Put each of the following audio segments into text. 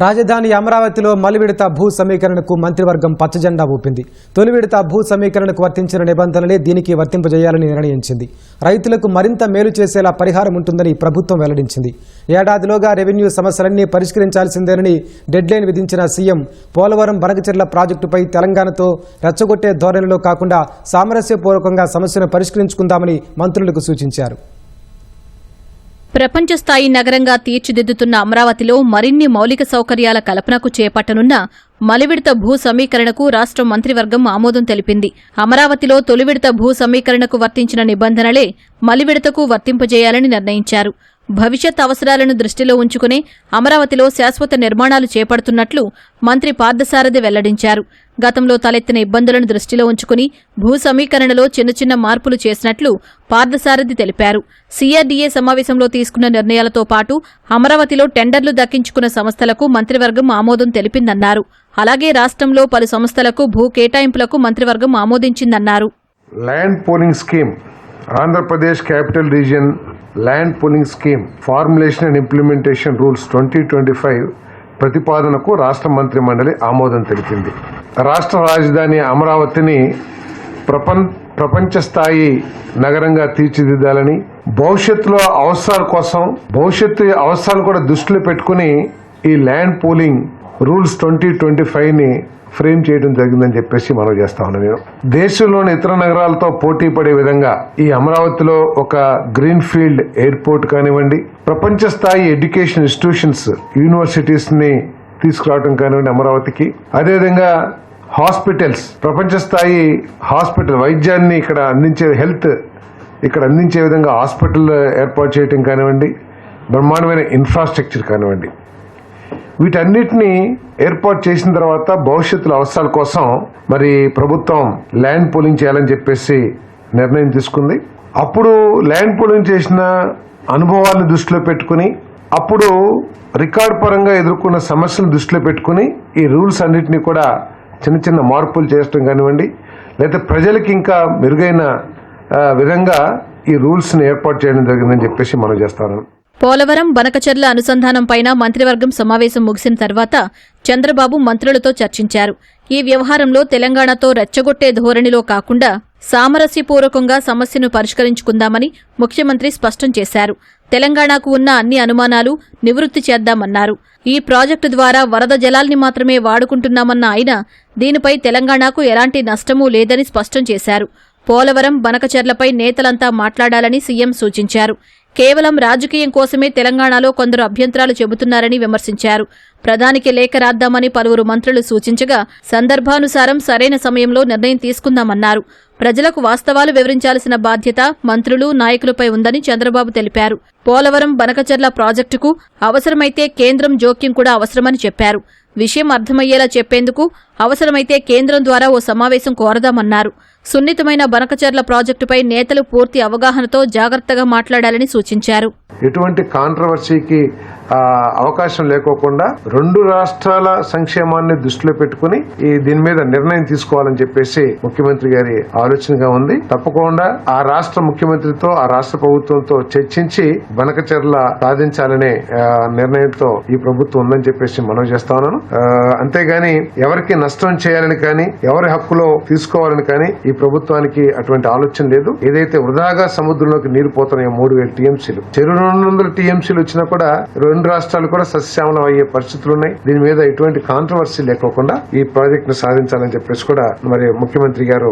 రాజధాని అమరావతిలో మలి విడత భూ సమీకరణకు మంత్రివర్గం పచ్చజెండా ఊపింది. తొలి విడత భూ సమీకరణకు వర్తించిన నిబంధనలే దీనికి వర్తింపజేయాలని నిర్ణయించింది. రైతులకు మరింత మేలు చేసేలా పరిహారం ఉంటుందని ప్రభుత్వం వెల్లడించింది. ఏడాదిలోగా రెవెన్యూ సమస్యలన్నీ పరిష్కరించాల్సిందేనని డెడ్లైన్ విధించిన సీఎం పోలవరం బనకచెర్ల ప్రాజెక్టుపై తెలంగాణతో రెచ్చగొట్టే ధోరణిలో కాకుండా సామరస్యపూర్వకంగా సమస్యను పరిష్కరించుకుందామని మంత్రులకు సూచించారు. ప్రపంచ స్థాయి నగరంగా తీర్చిదిద్దుతున్న అమరావతిలో మరిన్ని మౌలిక సౌకర్యాల కల్పనకు చేపట్టనున్న మలివిడత భూ సమీకరణకు రాష్ట్ర మంత్రివర్గం ఆమోదం తెలిపింది. అమరావతిలో తొలి విడత భూ సమీకరణకు వర్తించిన నిబంధనలే మలివిడతకు వర్తింపజేయాలని నిర్ణయించారు. భవిష్యత్ అవసరాలను దృష్టిలో ఉంచుకుని అమరావతిలో శాశ్వత నిర్మాణాలు చేపడుతున్నట్లు మంత్రి పార్థసారథి వెల్లడించారు. గతంలో తలెత్తిన ఇబ్బందులను దృష్టిలో ఉంచుకుని భూ సమీకరణలో చిన్న చిన్న మార్పులు చేసినట్లు పార్థసారథి తెలిపారు. సీఆర్డీఏ సమావేశంలో తీసుకున్న నిర్ణయాలతో పాటు అమరావతిలో టెండర్లు దక్కించుకున్న సంస్థలకు మంత్రివర్గం ఆమోదం తెలిపిందన్నారు. అలాగే రాష్ట్రంలో పలు సంస్థలకు భూ కేటాయింపులకు మంత్రివర్గం ఆమోదించిందన్నారు. Land pooling scheme Andhra Pradesh capital region land pooling scheme formulation and implementation rules twenty twenty five ప్రతిపాదనకు రాష్ట్ర మంత్రి మండలి ఆమోదం తెలిపింది. రాష్ట్ర రాజధాని అమరావతిని ప్రపంచ ప్రపంచ స్థాయి నగరంగా తీర్చిదిద్దాలని భవిష్యత్తులో అవసరాల కోసం భవిష్యత్తు అవసరాలు కూడా దృష్టిలో పెట్టుకుని ఈ land pooling rules twenty twenty ఫైవ్ని frame చేయడం జరిగిందని చెప్పేసి మనం చేస్తా ఉన్నాను నేను. దేశంలోని ఇతర నగరాలతో పోటీ పడే విధంగా ఈ అమరావతిలో ఒక గ్రీన్ ఫీల్డ్ ఎయిర్పోర్ట్ కానివ్వండి ప్రపంచ స్థాయి ఎడ్యుకేషన్ ఇన్స్టిట్యూషన్స్ యూనివర్సిటీస్ని తీసుకురావడం కానివ్వండి అమరావతికి. అదేవిధంగా హాస్పిటల్స్ ప్రపంచ స్థాయి హాస్పిటల్ వైద్యాన్ని ఇక్కడ అందించే హెల్త్ ఇక్కడ అందించే విధంగా హాస్పిటల్ ఏర్పాటు చేయడం కానివ్వండి బ్రహ్మాండమైన ఇన్ఫ్రాస్ట్రక్చర్ కానివ్వండి. వీటన్నిటినీ ఏర్పాటు చేసిన తర్వాత భవిష్యత్తులో అవసరాల కోసం మరి ప్రభుత్వం ల్యాండ్ పూలింగ్ చేయాలని చెప్పేసి నిర్ణయం తీసుకుంది. అప్పుడు ల్యాండ్ పూలింగ్ చేసిన అనుభవాలను దృష్టిలో పెట్టుకుని అప్పుడు రికార్డ్ పరంగా ఎదుర్కొన్న సమస్యలను దృష్టిలో పెట్టుకుని ఈ రూల్స్ అన్నింటినీ కూడా చిన్న చిన్న మార్పులు చేయడం కానివ్వండి లేకపోతే ప్రజలకి ఇంకా మెరుగైన విధంగా ఈ రూల్స్ని ఏర్పాటు చేయడం జరిగిందని చెప్పేసి మనం చేస్తాను పోలవరం బనకచర్ల అనుసంధానంపైన మంత్రివర్గం సమావేశం ముగిసిన తర్వాత చంద్రబాబు మంత్రులతో చర్చించారు. ఈ వ్యవహారంలో తెలంగాణతో రెచ్చగొట్టే ధోరణిలో కాకుండా సామరస్యపూర్వకంగా సమస్యను పరిష్కరించుకుందామని ముఖ్యమంత్రి స్పష్టం చేశారు. తెలంగాణకు ఉన్న అన్ని అనుమానాలు నివృత్తి చేద్దామన్నారు. ఈ ప్రాజెక్టు ద్వారా వరద జలాల్ని మాత్రమే వాడుకుంటున్నామన్న ఆయన దీనిపై తెలంగాణకు ఎలాంటి నష్టమూ లేదని స్పష్టం చేశారు. పోలవరం బనకచర్లపై నేతలంతా మాట్లాడాలని సీఎం సూచించారు. కేవలం రాజకీయం కోసమే తెలంగాణలో కొందరు అభ్యంతరాలు చెబుతున్నారని విమర్శించారు. ప్రధానికి లేఖ రాద్దామని పలువురు మంత్రులు సూచించగా సందర్భానుసారం సరైన సమయంలో నిర్ణయం తీసుకుందామన్నారు. ప్రజలకు వాస్తవాలు వివరించాల్సిన బాధ్యత మంత్రులు నాయకులపై ఉందని చంద్రబాబు తెలిపారు. పోలవరం బనకచర్ల ప్రాజెక్టుకు అవసరమైతే కేంద్రం జోక్యం కూడా అవసరమని చెప్పారు. విషయం అర్థమయ్యేలా చెప్పేందుకు అవసరమైతే కేంద్రం ద్వారా ఓ సమావేశం కోరదామన్నారు. సున్నితమైన బనకచర్ల ప్రాజెక్టుపై నేతలు పూర్తి అవగాహనతో జాగ్రత్తగా మాట్లాడాలని సూచించారు. ఎటువంటి కాంట్రవర్సీకి అవకాశం లేకోకుండా రెండు రాష్ట్రాల సంక్షేమాన్ని దృష్టిలో పెట్టుకుని ఈ దీని మీద నిర్ణయం తీసుకోవాలని చెప్పేసి ముఖ్యమంత్రి గారి ఆలోచనగా ఉంది. తప్పకుండా ఆ రాష్ట్ర ముఖ్యమంత్రితో ఆ రాష్ట్ర ప్రభుత్వంతో చర్చించి బనకచెర్ల సాధించాలనే నిర్ణయంతో ఈ ప్రభుత్వం ఉందని చెప్పేసి మనం చేస్తా ఉన్నాను. అంతేగాని ఎవరికి నష్టం చేయాలని కానీ ఎవరి హక్కులో తీసుకోవాలని కానీ ఈ ప్రభుత్వానికి అటువంటి ఆలోచన లేదు. ఏదైతే వృధాగా సముద్రంలోకి నీరు పోతున్నాయో మూడు వేల టీఎంసీలు చెరువు రెండు వందల టీఎంసీలు వచ్చినా కూడా రెండు రాష్ట్రాలు కూడా సస్యశ్యామలం అయ్యే పరిస్థితులు ఉన్నాయి. దీని మీద ఎటువంటి కాంట్రవర్సీ లేకోకుండా ఈ ప్రాజెక్ట్ను సాధించాలని చెప్పేసి కూడా మరి ముఖ్యమంత్రి గారు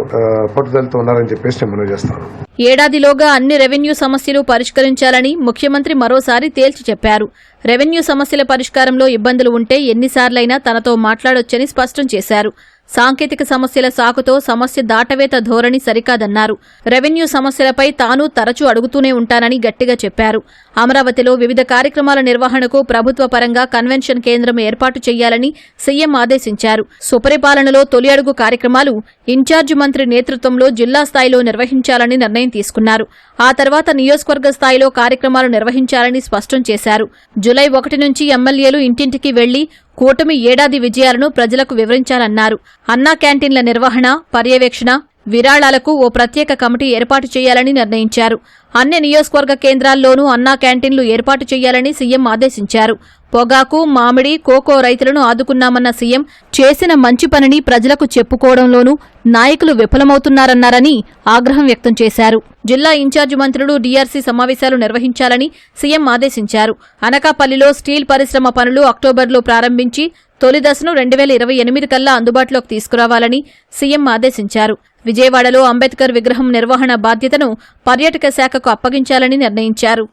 పట్టుదలతో ఉన్నారని చెప్పేసి నేను మనవి చేస్తాను. ఏడాదిలోగా అన్ని రెవెన్యూ సమస్యలు పరిష్కరించాలని ముఖ్యమంత్రి మరోసారి తేల్చి చెప్పారు. రెవెన్యూ సమస్యల పరిష్కారంలో ఇబ్బందులు ఉంటే ఎన్నిసార్లైనా తనతో మాట్లాడొచ్చని స్పష్టం చేశారు. సాంకేతిక సమస్యల సాకుతో సమస్య దాటవేత ధోరణి సరికాదన్నారు. రెవెన్యూ సమస్యలపై తాను తరచూ అడుగుతూనే ఉంటానని గట్టిగా చెప్పారు. అమరావతిలో వివిధ కార్యక్రమాల నిర్వహణకు ప్రభుత్వ పరంగా కన్వెన్షన్ కేంద్రం ఏర్పాటు చేయాలని సీఎం ఆదేశించారు. సుపరిపాలనలో తొలి అడుగు కార్యక్రమాలు ఇన్ఛార్జి మంత్రి నేతృత్వంలో జిల్లా స్థాయిలో నిర్వహించాలని నిర్ణయం తీసుకున్నారు. ఆ తర్వాత నియోజకవర్గ స్థాయిలో కార్యక్రమాలు నిర్వహించాలని స్పష్టం చేశారు. జులై ఒకటి నుంచి ఎమ్మెల్యేలు ఇంటింటికి వెళ్ళి కూటమి ఏడాది విజయాలను ప్రజలకు వివరించాలన్నారు. అన్నా క్యాంటీన్ల నిర్వహణ పర్యవేక్షణ విరాళాలకు ఓ ప్రత్యేక కమిటీ ఏర్పాటు చేయాలని నిర్ణయించారు. అన్ని నియోజకవర్గ కేంద్రాల్లోనూ అన్నా క్యాంటీన్లు ఏర్పాటు చేయాలని సీఎం ఆదేశించారు. పొగాకు మామిడి కోకో రైతులను ఆదుకున్నామన్న సీఎం చేసిన మంచి పనిని ప్రజలకు చెప్పుకోవడంలోనూ నాయకులు విఫలమవుతున్నారన్నారని ఆగ్రహం వ్యక్తం చేశారు. జిల్లా ఇన్ఛార్జి మంత్రులు డీఆర్సీ సమావేశాలు నిర్వహించాలని సీఎం ఆదేశించారు. అనకాపల్లిలో స్టీల్ పరిశ్రమ పనులు అక్టోబర్లో ప్రారంభించి తొలి దశను రెండు వేల ఇరవై ఎనిమిది కల్లా అందుబాటులోకి తీసుకురావాలని సీఎం ఆదేశించారు. విజయవాడలో అంబేద్కర్ విగ్రహం నిర్వహణ బాధ్యతను పర్యాటక శాఖకు అప్పగించాలని నిర్ణయించారు.